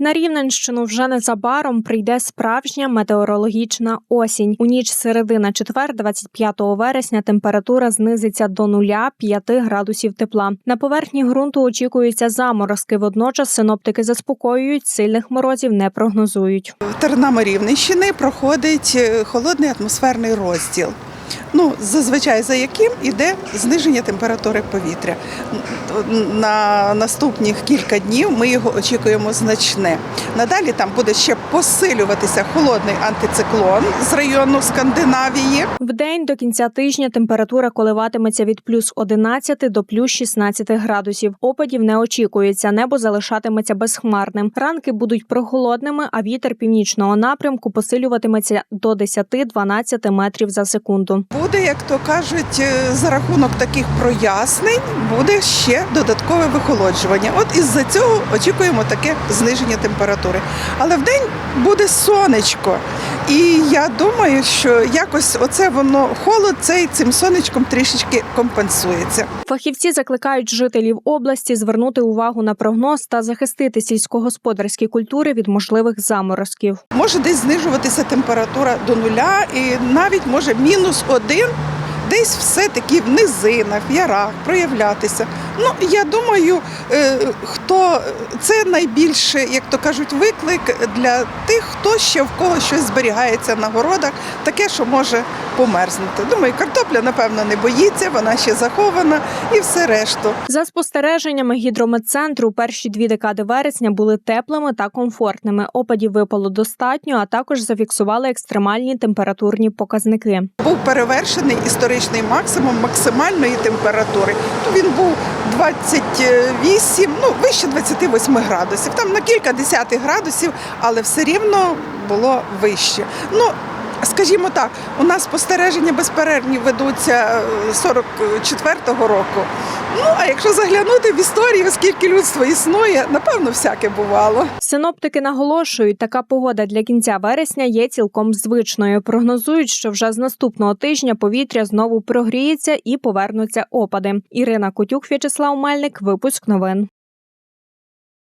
На Рівненщину вже незабаром прийде справжня метеорологічна осінь. У ніч середи на четвер, 25 вересня, температура знизиться до 0,5 градусів тепла. На поверхні ґрунту очікуються заморозки. Водночас синоптики заспокоюють, сильних морозів не прогнозують. Тернами Рівненщини проходить е, холодний атмосферний розділ. Ну, зазвичай за яким іде зниження температури повітря. На наступних кілька днів ми його очікуємо значне. Надалі там буде ще посилюватися холодний антициклон з району Скандинавії. Вдень до кінця тижня температура коливатиметься від плюс 11 до плюс 16 градусів. Опадів не очікується, небо залишатиметься безхмарним. Ранки будуть прохолодними, а вітер північного напрямку посилюватиметься до 10-12 метрів за секунду. Буде, як то кажуть, е, за рахунок таких прояснень буде ще додаткове вихолоджування. От із-за цього очікуємо таке зниження температури. Але в день буде сонечко. І я думаю, що якось оце воно холод цей цим сонечком трішечки компенсується. Фахівці закликають жителів області звернути увагу на прогноз та захистити сільськогосподарські культури від можливих заморозків. Може десь знижуватися температура до нуля, і навіть може мінус один. Десь все-таки в низинах, в ярах проявлятися. Ну я думаю, е, хто це найбільше, як то кажуть, виклик для тих, хто ще в кого щось зберігається на городах, таке, що може померзнути. Думаю, картопля, напевно, не боїться, вона ще захована і все решту. За спостереженнями гідрометцентру, перші дві декади вересня були теплими та комфортними. Опадів випало достатньо, а також зафіксували екстремальні температурні показники. Був перевершений історичний максимум максимальної температури. Він був 28, ну вище 28 градусів. Там на кілька десятих градусів, але все рівно було вище. Ну скажімо так, у нас спостереження безперервні ведуться е, 44-го року. Ну а якщо заглянути в історію, скільки людство існує, напевно, всяке бувало. Синоптики наголошують, така погода для кінця вересня є цілком звичною. Прогнозують, що вже з наступного тижня повітря знову прогріється і повернуться опади. Ірина Котюк, В'ячеслав Мельник, випуск новин.